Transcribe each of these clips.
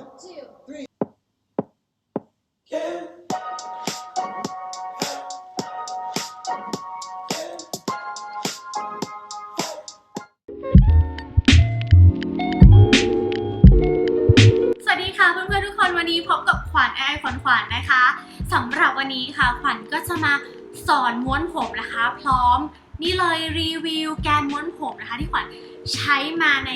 One, two. three. Can. สวัสดีค่ะเพื่อนๆทุกคนวันนี้พบกับขวัญแอร์ขวัญขวัญนะคะสำหรับวันนี้ค่ะขวัญก็จะมาสอนม้วนผมนะคะ พร้อมนี่เลยรีวิวแกนม้วนผมนะคะ ที่ขวัญใช้มาใน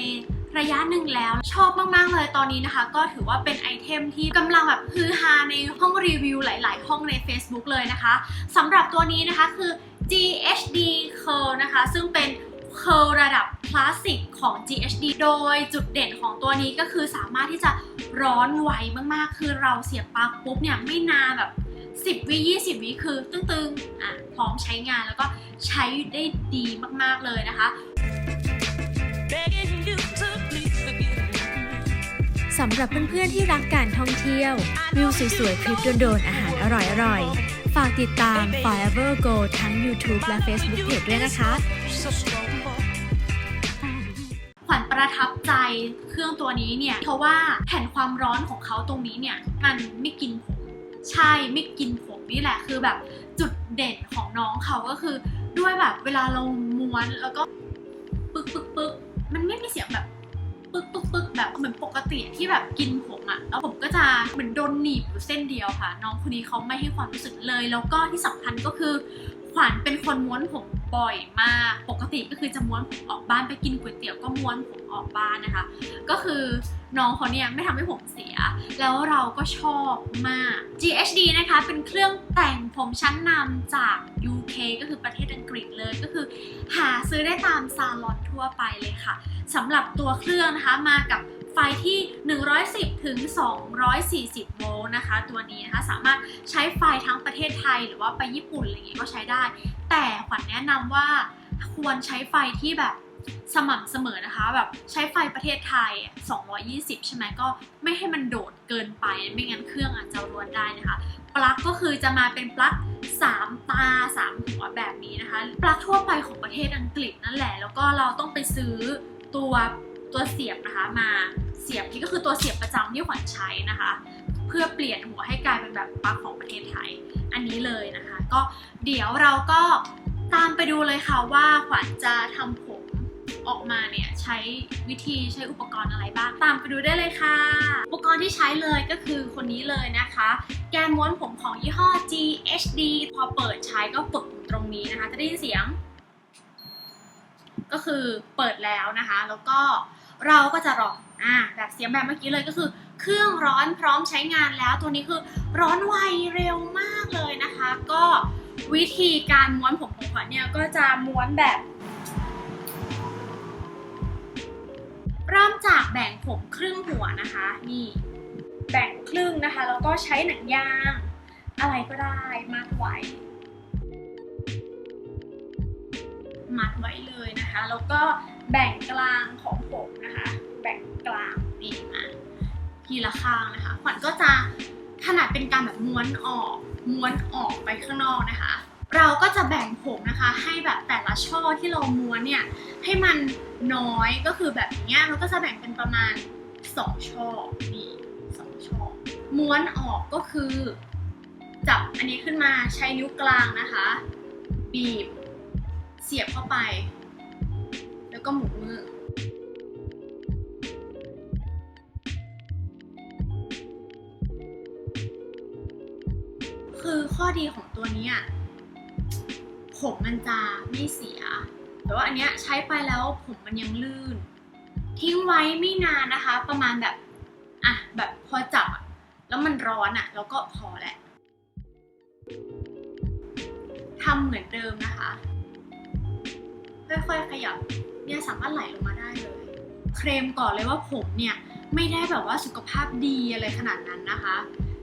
ระยะหนึ่งแล้ว ชอบมากๆเลยตอนนี้นะคะ ก็ถือว่าเป็นไอเทมที่กำลังแบบฮือฮาในห้องรีวิวหลาย ๆ ห้องใน Facebook เลยนะคะสำหรับตัวนี้นะคะคือ GHD Curl นะคะ ซึ่งเป็นเคอร์ระดับคลาสสิกของ GHD โดยจุดเด่นของตัวนี้ก็คือสามารถที่จะร้อนไวมากๆ คือเราเสียบปลั๊กปุ๊บเนี่ยไม่นานแบบ 10 วิ 20 วิคือตึงๆอะพร้อมใช้งานแล้วก็ใช้ได้ดีมากๆเลยนะคะ สำหรับเพื่อนๆที่รักการท่องเที่ยว วิวสวยๆ คลิปโดนๆ อาหารอร่อยๆ ฝากติดตาม Forever Go ทั้ง YouTube และ Facebook Page ด้วยนะคะ ขวัญประทับใจเครื่องตัวนี้เนี่ย เพราะว่าแผ่นความร้อนของเขาตรงนี้เนี่ย มันไม่กินผมใช่ไม่กินผมนี่แหละคือแบบจุดเด่นของน้องเขาก็คือด้วยแบบเวลาเราม้วนแล้วก็ ปึกปึกปึกมันไม่มีเสียงแบบ แบบเหมือนปกติที่แบบกินผมอะแล้วผมก็จะเหมือนโดนหนีบอยู่เส้นเดียวค่ะ น้องคนนี้เขาไม่ให้ความรู้สึกเลย แล้วก็ที่สำคัญก็คือขวัญเป็นคนม้วนผม บ่อยมาก ปกติก็คือจะม้วนผมออกบ้านไปกินก๋วยเตี๋ยวก็ม้วนผมออกบ้านนะคะ ก็คือน้องเขาเนี่ยไม่ทำให้ผมเสีย แล้วเราก็ชอบมาก GHD นะคะเป็นเครื่องแต่งผมชั้นนำจาก UK ก็คือประเทศอังกฤษเลยก็คือ หาซื้อได้ตามซาลอนทั่วไปเลยค่ะสำหรับตัวเครื่องนะคะมากับ ไฟที่ 110 ถึง 240 โวลต์นะคะ ตัวนี้นะคะสามารถใช้ไฟทั้งประเทศไทยหรือว่าไปญี่ปุ่นอะไรอย่างงี้ยก็ใช้ได้ แต่ขวัญแนะนำว่าควรใช้ไฟที่แบบสม่ำเสมอนะคะแบบใช้ไฟประเทศไทยอะ220 ใช่ไหมก็ไม่ให้มันโดดเกินไป ไม่งั้นเครื่องอาจจะรวนได้นะคะปลั๊กก็คือจะมาเป็นปลั๊ก3 ตา 3 หัวแบบนี้นะคะ ปลั๊กทั่วไปของประเทศอังกฤษนั่นแหละ แล้วก็เราต้องไปซื้อตัว ตัวเสียบนะคะมาเสียบนี่ก็คือตัวเสียบประจำที่ขวัญใช้นะคะ เพื่อเปลี่ยนหัวให้กลายเป็นแบบปลั๊กของประเทศไทยอันนี้เลยนะคะ ก็เดี๋ยวเราก็ตามไปดูเลยค่ะว่าขวัญจะทำผมออกมาเนี่ยใช้วิธีใช้อุปกรณ์อะไรบ้าง ตามไปดูได้เลยค่ะ อุปกรณ์ที่ใช้เลยก็คือคนนี้เลยนะคะ แกนม้วนผมของยี่ห้อ GHD พอเปิดใช้ก็ปึกตรงนี้นะคะ จะได้ยินเสียง ก็คือเปิดแล้วนะคะ แล้วก็ เราก็จะรออ่าแบบเสียงแบบเมื่อกี้เลยก็คือ เครื่องร้อนพร้อมใช้งานแล้วตัวนี้คือร้อนไวเร็วมากเลยนะคะ ก็วิธีการม้วนผมของขวัญเนี่ยก็จะม้วนแบบ เริ่มจากแบ่งผมครึ่งหัวนะคะ นี่แบ่งครึ่งนะคะแล้วก็ใช้หนังยาง อะไรก็ได้มัดไว้ มัดไว้เลยนะคะ แล้วก็ แบ่งกลางของผมนะคะ แบ่งกลางนี่มาทีละข้างนะคะ ขวัญก็จะถนัดเป็นการแบบม้วนออกม้วนออกไปข้างนอกนะคะ เราก็จะแบ่งผมนะคะ ให้แบบแต่ละช่อที่เราม้วนเนี่ยให้มันน้อยก็คือแบบเนี้ยเราก็จะแบ่งเป็นประมาณ 2 ช่อนี่สองช่อม้วนออกก็คือ จับอันนี้ขึ้นมาใช้นิ้วกลางนะคะ บีบเสียบเข้าไป ก็หมุนมือคือข้อดีของตัวนี้อะผมมันจะไม่เสีย แต่ว่าอันเนี้ยใช้ไปแล้วผมมันยังลื่น ทิ้งไว้ไม่นานนะคะ ประมาณแบบอะแบบพอจับแล้วมันร้อนอะ แล้วก็พอแหละทำเหมือนเดิมนะคะ ค่อยๆขยับ เนี่ยสามารถไหลลงมาได้เลย เคลมก่อนเลยว่าผมเนี่ยไม่ได้แบบว่าสุขภาพดีอะไรขนาดนั้นนะคะ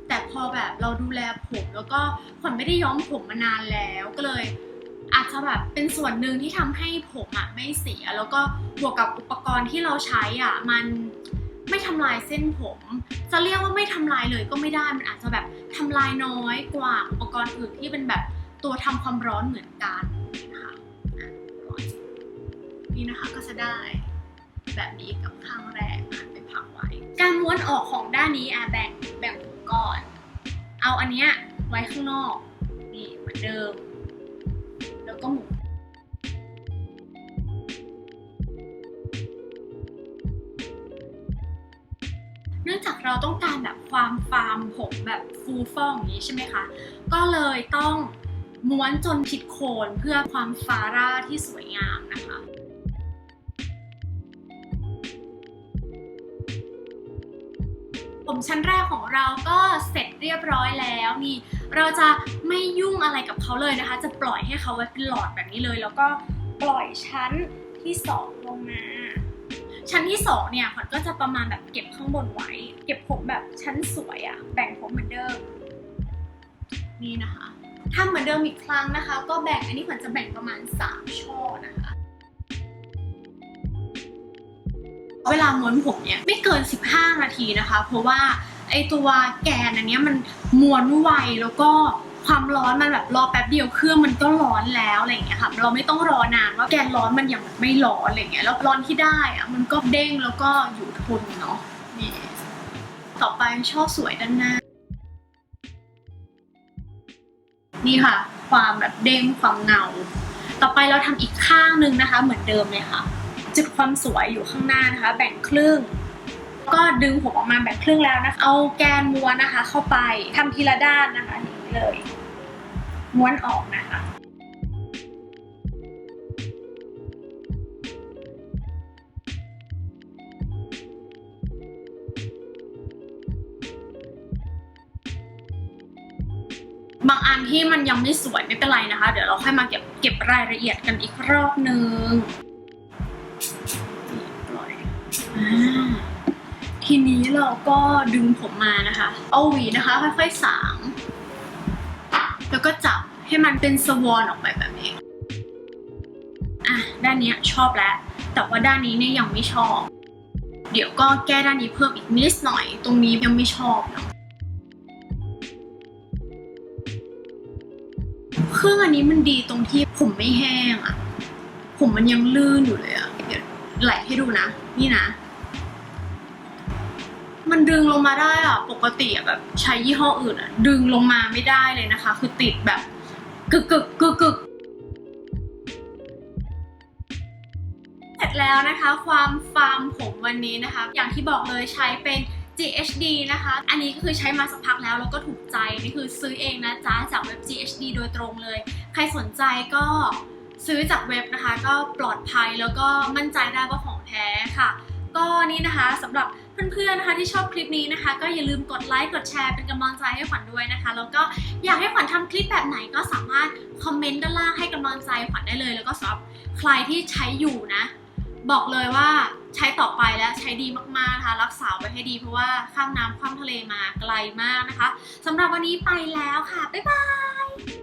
แต่พอแบบเราดูแลผมแล้วก็ขวัญไม่ได้ย้อมผมมานานแล้วก็เลย อาจจะแบบเป็นส่วนหนึ่งที่ทำให้ผมอะไม่เสีย แล้วก็บวกกับอุปกรณ์ที่เราใช้อะมันไม่ทำลายเส้นผม จะเรียกว่าไม่ทำลายเลยก็ไม่ได้มันอาจจะแบบทำลายน้อยกว่าอุปกรณ์อื่นที่เป็นแบบตัวทำความร้อนเหมือนกัน นนี่นะคะก็จะได้ แบบนี้กับข้างแรกไปพักไว้ การม้วนออกของด้านนี้อะแบ่งแบ่งผมก่อน เอาอันเนี้ยไว้ข้างนอกนี่เหมือนเดิม แล้วก็หมุนเนื่องจากเราต้องการแบบความฟาร์มผมแบบฟูฟ่องอย่างนี้ใช่ไหมคะ ก็เลยต้องม้วนจนผิดโคนเพื่อความฟาร่าที่สวยงามนะคะ ผมชั้นแรกของเราก็เสร็จเรียบร้อยแล้วนี่ เราจะไม่ยุ่งอะไรกับเขาเลยนะคะ จะปล่อยให้เขาไว้เป็นหลอดแบบนี้เลย แล้วก็ปล่อยชั้นที่สองลงมา ชั้นที่สองเนี่ยขวัญก็จะประมาณแบบเก็บข้างบนไว้ เก็บผมแบบชั้นสวยอะแบ่งผมเหมือนเดิม นี่นะคะทำเหมือนเดิมอีกครั้งนะคะ ก็แบ่งอันนี้ขวัญจะแบ่งประมาณ 3 ช่อนะคะ เวลาม้วนผมเนี่ยไม่เกิน 15 นาทีนะคะ เพราะว่าไอตัวแกนอันเนี้ยมันม้วนไวแล้วก็ความร้อนมันแบบรอแป๊บเดียวเครื่องมันก็ร้อนแล้วอะไรอย่างเงี้ยค่ะเราไม่ต้องรอนานว่าแกนร้อนมันยังไม่ร้อนอะไรอย่างเงี้ยแล้วร้อนที่ได้อะมันก็เด้งแล้วก็อยู่ทนเนาะนี่ต่อไปช่อสวยด้านหน้า นี่ค่ะ ความแบบเด้งความเงา ต่อไปเราทำอีกข้างหนึ่งนะคะ เหมือนเดิมเลยค่ะ จุดความสวยอยู่ข้างหน้านะคะ แบ่งครึ่ง ก็ดึงผมออกมาแบ่งครึ่งแล้วนะคะ เอาแกนม้วนนะคะ เข้าไปทำทีละด้านนะคะอย่างนี้เลย ม้วนออกนะคะบางอันที่มันยังไม่สวยไม่เป็นไรนะคะ เดี๋ยวเราค่อยมาเก็บเก็บรายละเอียดกันอีกรอบนึง ทีนี้เราก็ดึงผมมานะคะ เอาหวีนะคะ ค่อยๆสาง แล้วก็จับให้มันเป็นสวอนออกไปแบบนี้ อะ ด้านเนี้ยชอบแล้ว แต่ว่าด้านนี้เนี่ยยังไม่ชอบ เดี๋ยวก็แก้ด้านนี้เพิ่มอีกนิดหน่อย ตรงนี้ยังไม่ชอบเนะเครื่องอันนี้มันดีตรงที่ผมไม่แห้งอะผมมันยังลื่นอยู่เลยอะเดี๋ยวไหลให้ดูนะ นี่นะ มันดึงลงมาได้อะปกติอะแบบใช้ยี่ห้ออื่นอะดึงลงมาไม่ได้เลยนะคะ คือติดแบบกึกกึกกึกกึกเสร็จแล้วนะคะ ความฟาร์มผมวันนี้นะคะ อย่างที่บอกเลยใช้เป็น GHD นะคะ อันนี้ก็คือใช้มาสักพักแล้ว แล้วก็ถูกใจ นี่คือซื้อเองนะจ๊ะ จากเว็บ GHD โดยตรงเลย ใครสนใจก็ซื้อจากเว็บนะคะ ก็ปลอดภัยแล้วก็มั่นใจได้ว่าของแท้ค่ะ ก็นี่นะคะสำหรับเพื่อนๆนะคะที่ชอบคลิปนี้นะคะ ก็อย่าลืมกดไลค์กดแชร์เป็นกำลังใจให้ขวัญด้วยนะคะ แล้วก็อยากให้ขวัญทำคลิปแบบไหนก็สามารถคอมเมนต์ด้านล่างให้กำลังใจขวัญได้เลย แล้วก็สำหรับใครที่ใช้อยู่นะ บอกเลยว่าใช้ต่อไปและใช้ดีมากๆนะคะรักษาไว้ให้ดีเพราะว่าข้ามน้ำข้ามทะเลมาไกลมากนะคะสำหรับวันนี้ไปแล้วค่ะบ๊ายบาย